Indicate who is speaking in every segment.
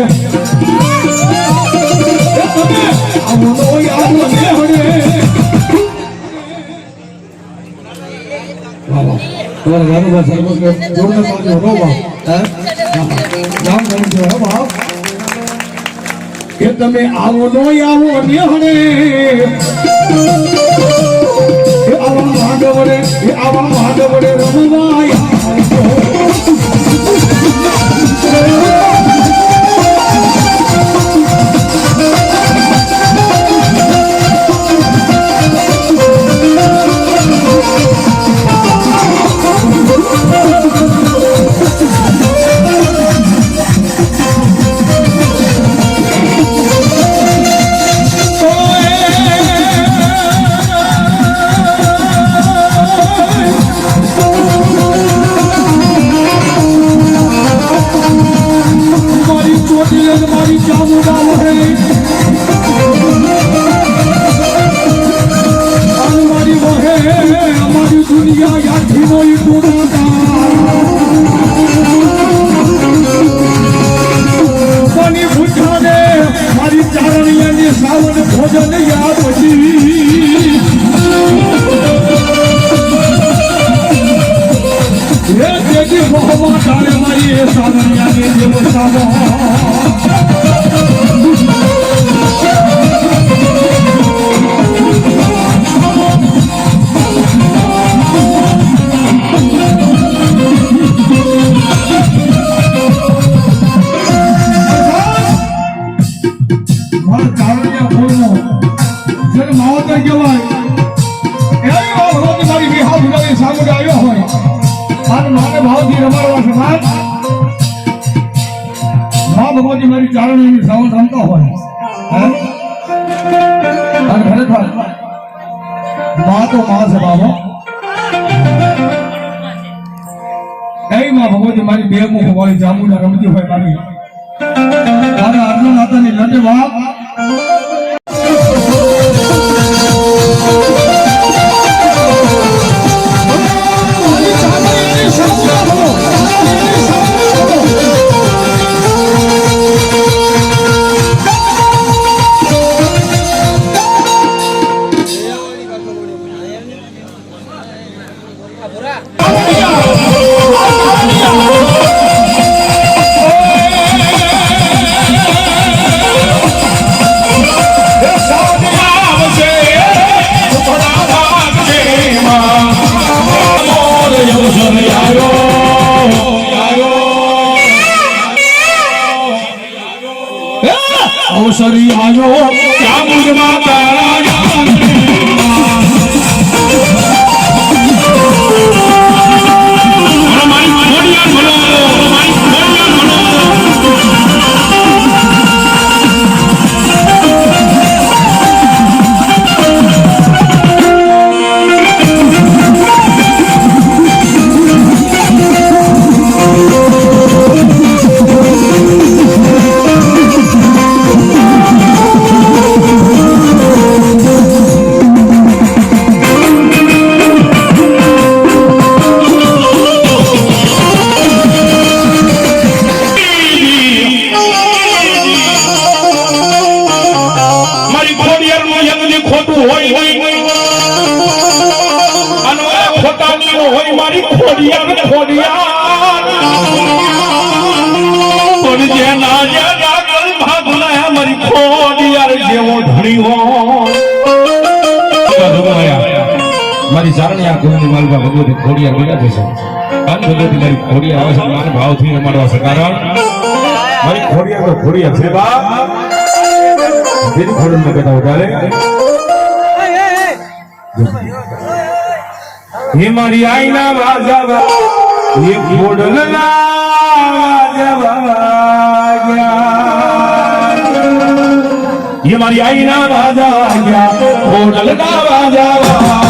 Speaker 1: કે તમે આવો નો આવો ને હણે આવા માધવડે આવા માધવડે રમવાય માવતર હોતી મારી મા ભગવતી મારી બે મુખ વાળી જામુના રમતી હોય મારી મારા અર્જુનની લડે બાપ Guzmán,
Speaker 2: મારી
Speaker 3: ચારણી આ ગુરુની માલવા ભગવતી ખોડિયા બિરાજે છે અન ભગવતી મારી ખોડિયા આવે છે મારા ભાવથી રમાડવા છે કારણ મારી ખોડિયા તો ખોડિયા છે બાપ જેની ખોડલ ને કહેતા વધારે હે મારી આઈના વાજાવા એ ખોડલ ના વાજાવા
Speaker 2: ये मारी आई ना बाजा गया होटल ना बाजा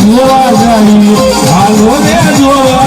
Speaker 3: જોવા જઈએ. હાલો ને જોવા.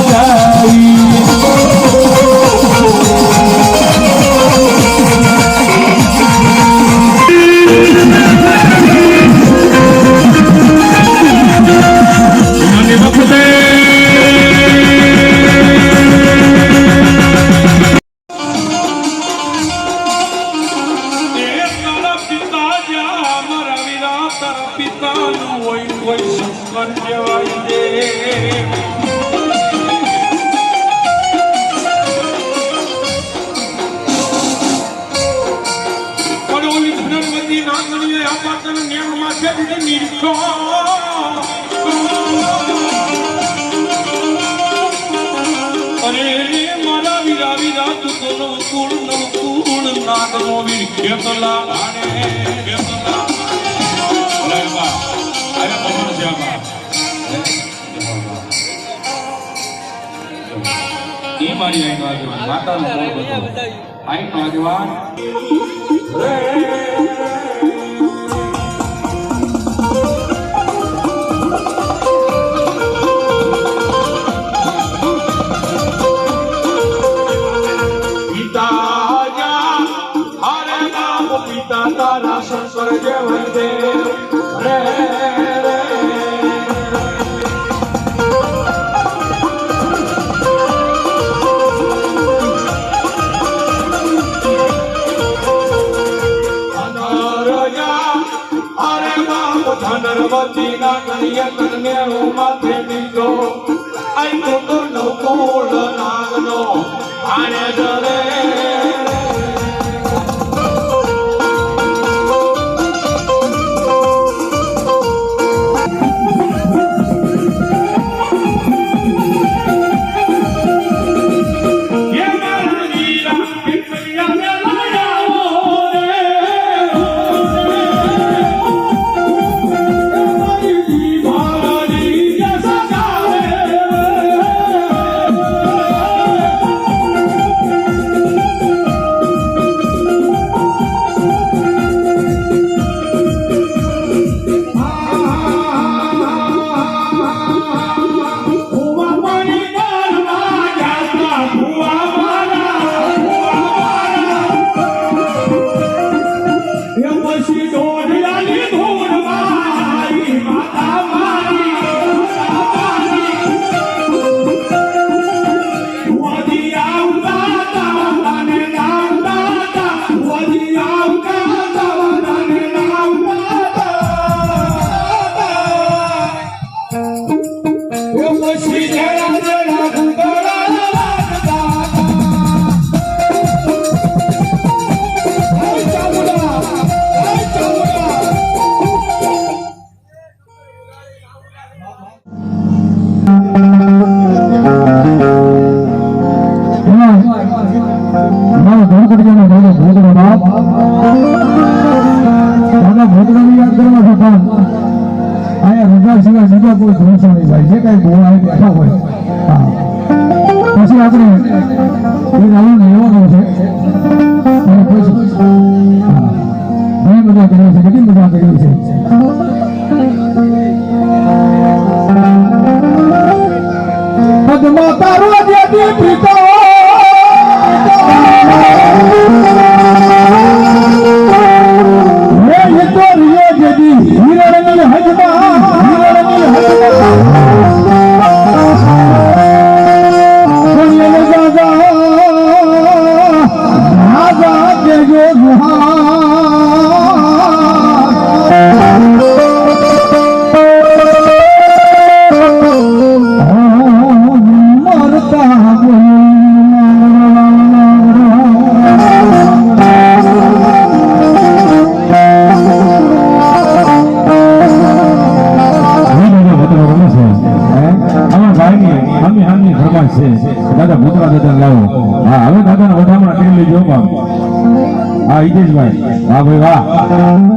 Speaker 1: મારી આગેવાન માતાનો આગેવાન. ભગવતીના કરિય કન્યા નો માથે બીજો આઈ તો નવકોળ નાગનો આને જરે
Speaker 4: એક આવવાનો એવાનો છે. અને પછી ઘણી મજા કરી છે, કેટલી મજા કરી છે. પદ્મા તારો જે પ્રીતા હિતેશભાઈ વાહ ભાઈ વાહ.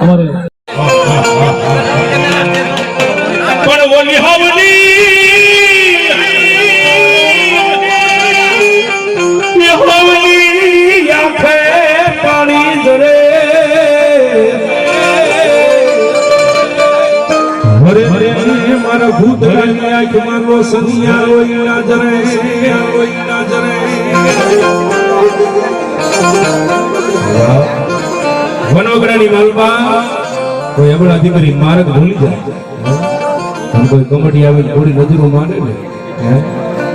Speaker 3: আমার માર્ગ ભૂલી જાય. કોઈ કમટી આવે થોડી નજરો માને ને, હે?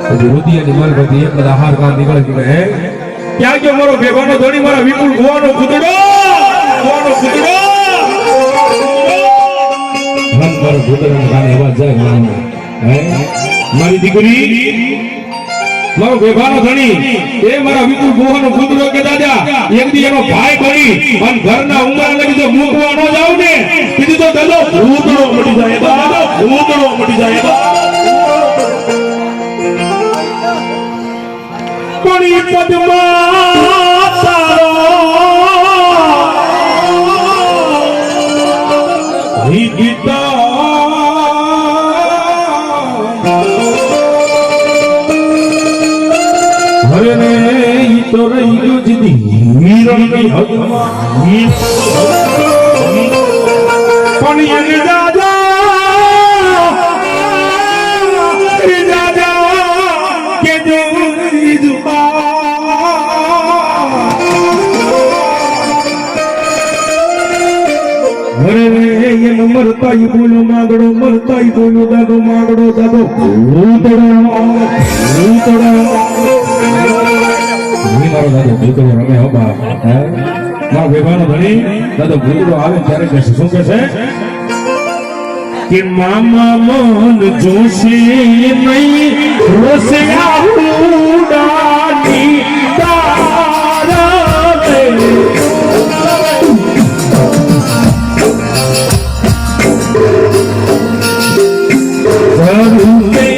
Speaker 3: પછી રુદિયાની માલપાથી એક બધા હાર કાર નીકળે કે, હે? ક્યાં ગયો મારો ભેગોનો ધોની મારા વિપુલ ગોવાનો કૂતડો ગોવાનો કૂતડો મન મારો ભૂતડાનો કાને અવાજ જાય મારી દીકરી? મારો વેભાનો ધણી, એ મારા વિપુલ ગોવાનો કુદરો કે દાદા, એક દી એનો ભાઈ બની અને ઘરના ઉંમર લગી જો મૂકવા જાવ ને, કીધું તો દલો ભૂતડો મટી જાય બાબા ભૂતડો મટી જાય કોણી પદમા તારો ગીતા તો રહી ગયો જીદી હીરોની હદમાં. પણ એને દાદા દાદા કે જો મરતાઈ બોલો માગડો, મરતાઈ બોલો દાદો, માગડો દાદો. ભૂતડો ભૂતડો હું મારો દાદો ભૂતડો રમે હો મારો બેભાનો દાદો ભૂતડો આવે ત્યારે કહેશે. શું કહેશે? કે મામા મન જોશી નહીં, રોસિયા ઉડાની તારા રે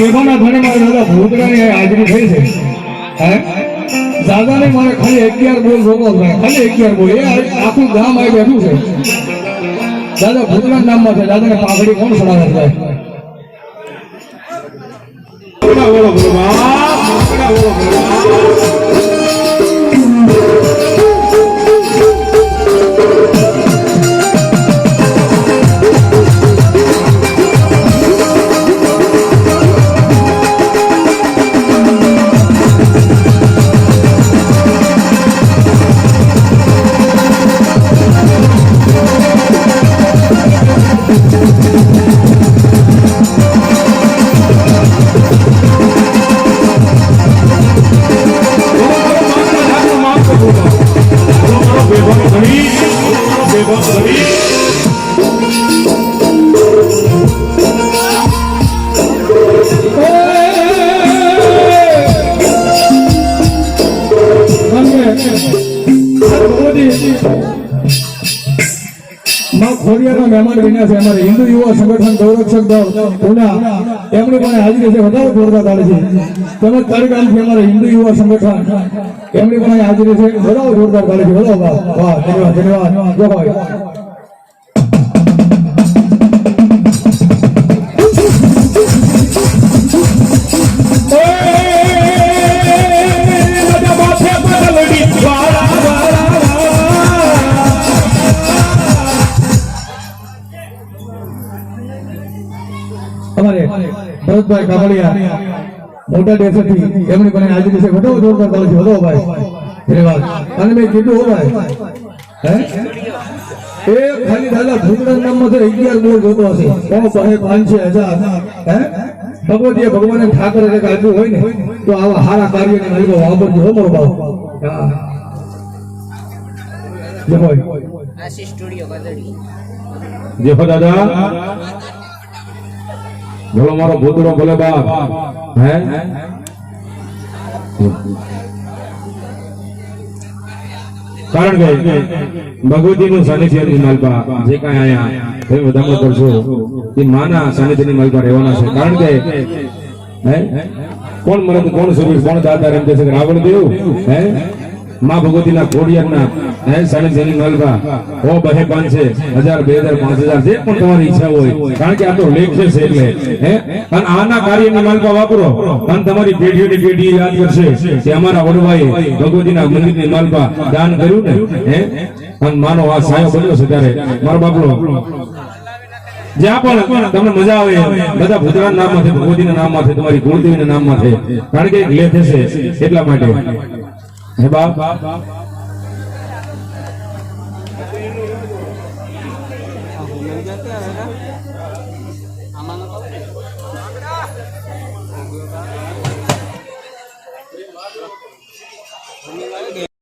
Speaker 3: ભેગોના ઘરે મારા દાદા ભૂતરાની હાજરી થઈ છે. હે? દાદાને મારે ખાલી અગિયાર બોલ રોકો ખાલી અગિયાર બોલ. એ આખું ગામ આવી બેઠું છે. દાદા ભૂતડા નામમાં છે. દાદાને પાઘડી કોણ ચડાવે છે? બોલો બોલો બોલો માં ખોડિયાના મહેમાન બન્યા છે. અમારે હિન્દુ યુવા સંગઠન ગૌરક્ષક દળ, પુના એમની પણ હાજરી છે વધારે જોરદાર તાળી છે. તેમજ તારીગામથી અમારે હિન્દુ યુવા સંગઠન એમની પણ હાજરી છે વધારે જોરદાર તાળી છે. વધારે વાહ, ધન્યવાદ ધન્યવાદ. જો ભાઈ. અમારે ભરતભાઈ કાપડિયા મોટા દેશથી એમની પણ આજે દિવસે વધુ જોરદાર તાળી છે. વધુ ભાઈ. ધન્યવાદ. અને મેં કીધું હો ભાઈ. હે? એ ખાલી દાદા ભૂતડા નામમાં તો અગિયાર બોલ જોતો હશે. કોણ પાસે પાંચ છે હજાર? હે?
Speaker 1: ભગવતીએ ભગવાને ઠાકર એટલે કાઢ્યું હોય ને તો આવા સારા કાર્યને મારી વાપરજો હો મારો બાપ. હા. જય હોય.
Speaker 5: આશી સ્ટુડિયો ગદડી
Speaker 3: જેફો દાદા. બોલો મારો ભૂતરો ભલે બાપ. હે? કારણ કે ભગવતીનું સાનિધ્યની માલપા. જે કાંઈ આયા તમે વધામો કરશો, એ માના સાનિધ્યની માલપા રહેવાના છે. કારણ કે, હે? કોણ મરદ કોણ સુરેશ કોણ દાદા એમ કે રાવણ દેવ હે? માં ભગવતીના ખોડિયારના હે જેની માલપા ઓ બહે પાંચે હજાર, બે હજાર, પાંચ હજાર, જે પણ તમારી ઈચ્છા હોય. કારણ કે આ તો લેખ છે એટલે હે? અને આના કાર્યની માલપા વાપરો. અને તમારી પેઢીઓની પેઢી યાદ કરશે કે અમારા વડવાએ ભગવતીના મંદિરની માલપા દાન કર્યું ને? હે? અને માનો આ સાયો બન્યો છે ત્યારે. મારો બાપલો જ્યાં પણ તમને મજા આવે, બધા ભૂતરાના નામ છે, ભગવતીના નામમાંથી તમારી કુળદેવીના નામ છે. કારણ કે લેખ છે એટલા માટે. હે બાપ